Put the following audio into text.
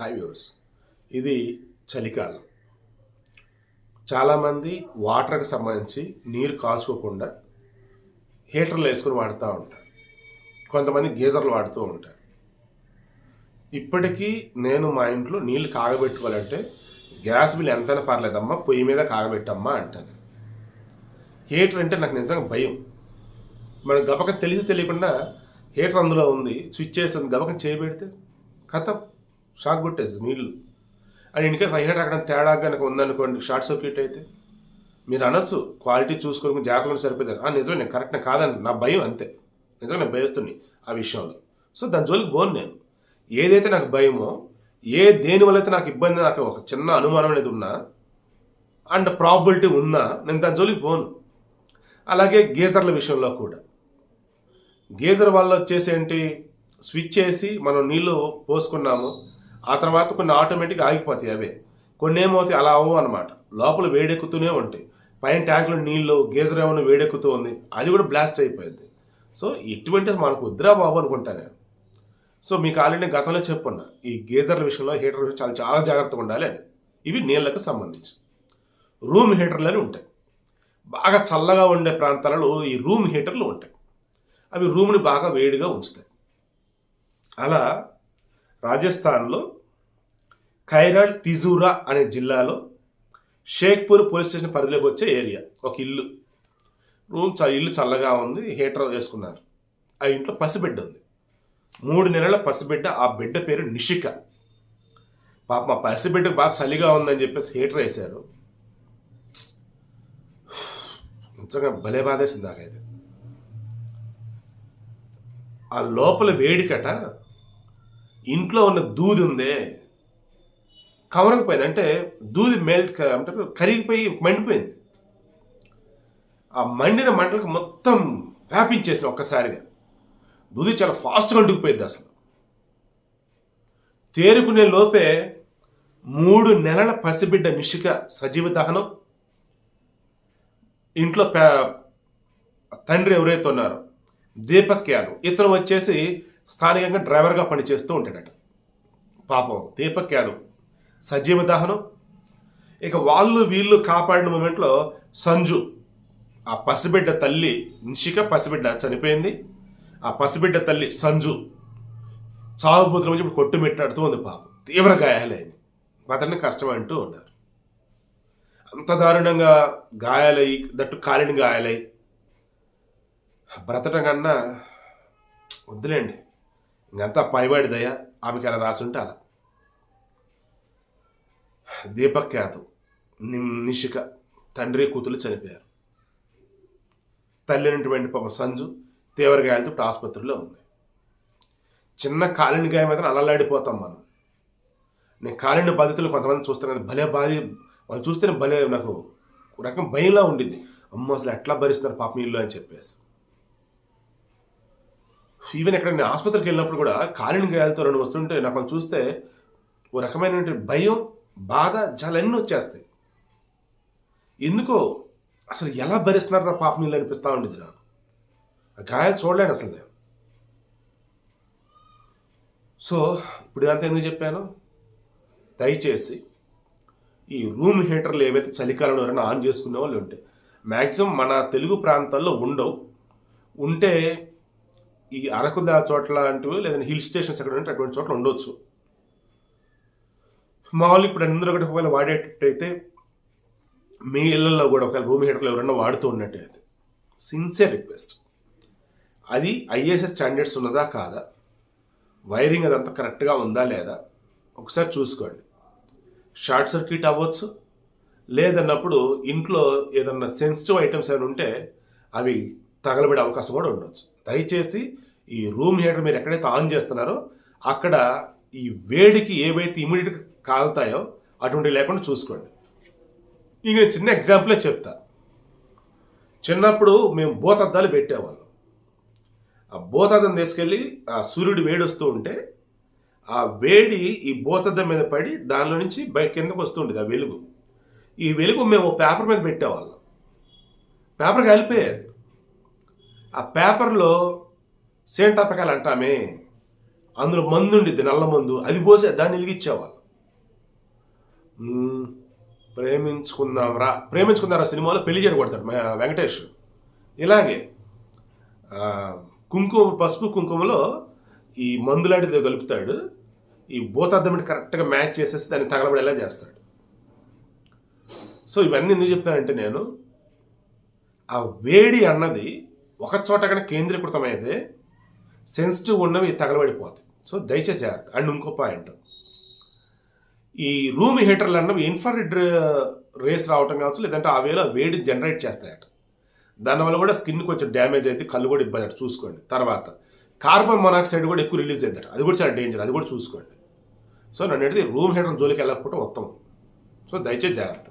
High viewers ఇది చలికాలం. చాలామంది వాటర్కి సంబంధించి నీరు కాచుకోకుండా హీటర్లు వేసుకొని వాడుతూ ఉంటారు. కొంతమంది గీజర్లు వాడుతూ ఉంటారు. ఇప్పటికీ నేను మా ఇంట్లో నీళ్ళు కాగబెట్టుకోవాలంటే గ్యాస్ బిల్ ఎంతైనా పర్లేదమ్మా పొయ్యి మీద కాగబెట్టమ్మా అంటాను. హీటర్ అంటే నాకు నిజంగా భయం. మన గబక తెలిసి తెలియకుండా హీటర్ అందులో ఉంది స్విచ్ చేస్తుంది గబకం చేయబెడితే కథం షాక్ కొట్టేసి నీళ్ళు అండ్ ఇన్కేస్ హీటర్ అక్కడ తేడా కనుక ఉందనుకోండి షార్ట్ సర్క్యూట్ అయితే మీరు అనొచ్చు క్వాలిటీ చూసుకొని జాగ్రత్తగా సరిపోతుంది ఆ నిజమే నేను కరెక్ట్ కాదని నా భయం అంతే. నిజంగా నేను భయస్తుంది ఆ విషయంలో. సో దాని జోలికి పోను నేను. ఏదైతే నాకు భయమో ఏ దేని వల్ల అయితే నాకు ఇబ్బంది నాకు ఒక చిన్న అనుమానం అనేది ఉన్నా అండ్ ప్రాబిలిటీ ఉన్నా నేను దాని జోలికి పోను. అలాగే గీజర్ల విషయంలో కూడా. గీజర్ వల్ల వచ్చేసి ఏంటి స్విచ్ చేసి మనం నీళ్ళు పోసుకున్నాము. ఆ తర్వాత కొన్ని ఆటోమేటిక్గా ఆగిపోతాయి అవే. కొన్ని ఏమవుతాయి అలా అవ్వవు అనమాట లోపల వేడెక్కుతూనే ఉంటాయి. పైన ట్యాంకులో నీళ్ళు గీజర్ ఏమైనా వేడెక్కుతూ ఉంది. అది కూడా బ్లాస్ట్ అయిపోయింది. సో ఇటువంటి మనకు వద్దురా బాబు అనుకుంటాను నేను. సో మీకు ఆల్రెడీ గతంలో చెప్పున్నా ఈ గీజర్ల విషయంలో హీటర్ విషయం చాలా చాలా జాగ్రత్తగా ఉండాలి అని. ఇవి నీళ్ళకు సంబంధించి. రూమ్ హీటర్లు అని ఉంటాయి. బాగా చల్లగా ఉండే ప్రాంతాలలో ఈ రూమ్ హీటర్లు ఉంటాయి. అవి రూమ్ని బాగా వేడిగా ఉంచుతాయి. అలా రాజస్థాన్లో ఖైరాల్ తిజూరా అనే జిల్లాలో షేక్పూర్ పోలీస్ స్టేషన్ పరిధిలోకి వచ్చే ఏరియా. ఒక ఇల్లు. రూమ్ చ ఇల్లు చల్లగా ఉంది. హీటర్ వేసుకున్నారు. ఆ ఇంట్లో పసిబిడ్డ ఉంది. మూడు నెలల పసిబిడ్డ ఆ బిడ్డ పేరు నిషిక. పాప మా పసిబిడ్డకు బాగా చలిగా ఉందని చెప్పేసి హీటర్ వేశారు. నిజంగా భలే బాధేసింది నాకైతే. ఆ లోపల వేడికట ఇంట్లో ఉన్న దూది ఉందే. కవరకపోయింది. అంటే దూది మెల్ట్ అంటారు కరిగిపోయి మండిపోయింది. ఆ మండిన మంటలకు మొత్తం వ్యాపించేసింది ఒక్కసారిగా. దూది చాలా ఫాస్ట్గా అంటుకుపోయింది అసలు. తేరుకునే లోపే మూడు నెలల పసిబిడ్డ నిషిక సజీవ దహనం. ఇంట్లో తండ్రి ఎవరైతే ఉన్నారో దీపక్ యాదవ్. ఇతను వచ్చేసి స్థానికంగా డ్రైవర్గా పనిచేస్తూ ఉంటాడట. పాపం దీపక్ యాదవ్ సజీవ దహనం. ఇక వాళ్ళు వీళ్ళు కాపాడిన మూమెంట్లో సంజు ఆ పసిబిడ్డ తల్లి నిషిక పసిబిడ్డ చనిపోయింది. ఆ పసిబిడ్డ తల్లి సంజు చావుబూతుల నుంచి ఇప్పుడు కొట్టుమిట్టాడుతూ ఉంది పాపం. తీవ్ర గాయాలైంది. అతన్ని కష్టం అంటూ ఉన్నారు. అంత దారుణంగా గాయాలై దట్టు కాలిన గాయాలై బ్రతటం కన్నా వద్దులేండి. ఇంకంతా పైవాడి దయ ఆమెకి అలా రాసుంటే అలా. దీపక్ యాదవ్ నిషిక తండ్రి కూతురు చనిపోయారు. తల్లి అయినటువంటి పాప సంజు తీవ్ర గాయాలతో ఆసుపత్రిలో ఉంది. చిన్న కాలిని గాయం అయితే అలలాడిపోతాం మనం. నేను కాలిని బాధితులు కొంతమంది చూస్తాను కదా భలే బాధి వాళ్ళు చూస్తేనే భలే నాకు ఒక రకం భయంలా ఉండింది అమ్మ అసలు ఎట్లా భరిస్తున్నారు పాపం ఇల్లు అని చెప్పేసి. ఈవెన్ ఎక్కడ నేను ఆసుపత్రికి వెళ్ళినప్పుడు కూడా కాలిని గాయాలతో రెండు వస్తుంటే నాకు వాళ్ళు చూస్తే ఓ రకమైనటువంటి భయం బాధ జలన్నీ వచ్చేస్తాయి. ఎందుకో అసలు ఎలా భరిస్తున్నారు పాపం ఇల్లు అనిపిస్తూ ఉండేది నాకు. ఆ గాయాలు చూడలేను అసలు నేను. సో ఇప్పుడు ఇదంతా ఎందుకు చెప్పాను? దయచేసి ఈ రూమ్ హీటర్లు ఏవైతే చలికాలంలో ఎవరైనా ఆన్ చేసుకునే వాళ్ళు ఉంటాయి మ్యాక్సిమం మన తెలుగు ప్రాంతాల్లో ఉండవు. ఉంటే ఈ అరకు చోట్ల లాంటివి లేదంటే హిల్ స్టేషన్స్ ఎక్కడ ఉంటే అటువంటి చోట్ల ఉండొచ్చు. మామూలు ఇప్పుడు అందరూ ఒకటి ఒకవేళ వాడేటట్టయితే మీ ఇళ్ళలో కూడా ఒకవేళ రూమ్ హీటర్లు ఎవరైనా వాడుతూ ఉన్నట్టయితే సిన్సియర్ రిక్వెస్ట్ అది ఐఏఎస్ఎస్ స్టాండర్డ్స్ ఉన్నదా కాదా? వైరింగ్ అదంతా కరెక్ట్గా ఉందా లేదా? ఒకసారి చూసుకోండి. షార్ట్ సర్క్యూట్ అవ్వచ్చు. లేదన్నప్పుడు ఇంట్లో ఏదన్నా సెన్సిటివ్ ఐటమ్స్ ఏమైనా ఉంటే అవి తగలబడే అవకాశం కూడా ఉండొచ్చు. దయచేసి ఈ రూమ్ హీటర్ మీరు ఎక్కడైతే ఆన్ చేస్తున్నారో అక్కడ ఈ వేడికి ఏవైతే ఇమీడియట్గా కాలుతాయో అటువంటివి లేకుండా చూసుకోండి. ఇక నేను చిన్న ఎగ్జాంపులే చెప్తా. చిన్నప్పుడు మేము భూతద్దాలు పెట్టేవాళ్ళం. ఆ భూతద్దం తీసుకెళ్ళి ఆ సూర్యుడు వేడి వస్తూ ఉంటే ఆ వేడి ఈ భూతద్దం మీద పడి దానిలో నుంచి బయట కిందకు వస్తుండేది ఆ వెలుగు. ఈ వెలుగు మేము పేపర్ మీద పెట్టేవాళ్ళం. పేపర్ కలిపేది ఆ పేపర్లో సేంటాపకాయలు అంటామే అందులో మందు ఉండిద్ది నల్ల మందు అది పోసే దాన్ని వెలిగించేవాళ్ళు. ప్రేమించుకుందాంరా ప్రేమించుకుందారా సినిమాలో పెళ్ళి చేయబడతాడు మా వెంకటేష్. ఇలాగే కుంకుమ పసుపు కుంకుమలో ఈ మందులాంటిది కలుపుతాడు. ఈ భూతార్థమిటి కరెక్ట్గా మ్యాచ్ చేసేసి దాన్ని తగలబడేలా చేస్తాడు. సో ఇవన్నీ ఎందుకు చెప్తానంటే నేను ఆ వేడి అన్నది ఒక చోట కనుక కేంద్రీకృతమైతే సెన్సిటివ్ ఉన్నవి తగలబడిపోతాయి. సో దయచేసి జాగ్రత్త. అండ్ ఇంకో పాయింట్ ఈ రూమ్ హీటర్లు అన్నవి ఇన్ఫ్రారెడ్ రేస్ రావటం కావచ్చు లేదంటే ఆ వేలో వేడి జనరేట్ చేస్తాయట. దానివల్ల కూడా స్కిన్ కొంచెం డ్యామేజ్ అయితే కళ్ళు కూడా ఇబ్బంది అట చూసుకోండి. తర్వాత కార్బన్ మొనాక్సైడ్ కూడా ఎక్కువ రిలీజ్ అవుతాడు అది కూడా చాలా డేంజర్ అది కూడా చూసుకోండి. సో నన్ను రూమ్ హీటర్ జోలికి వెళ్ళకపోవడం ఉత్తమం. సో దయచేసి జాగ్రత్త.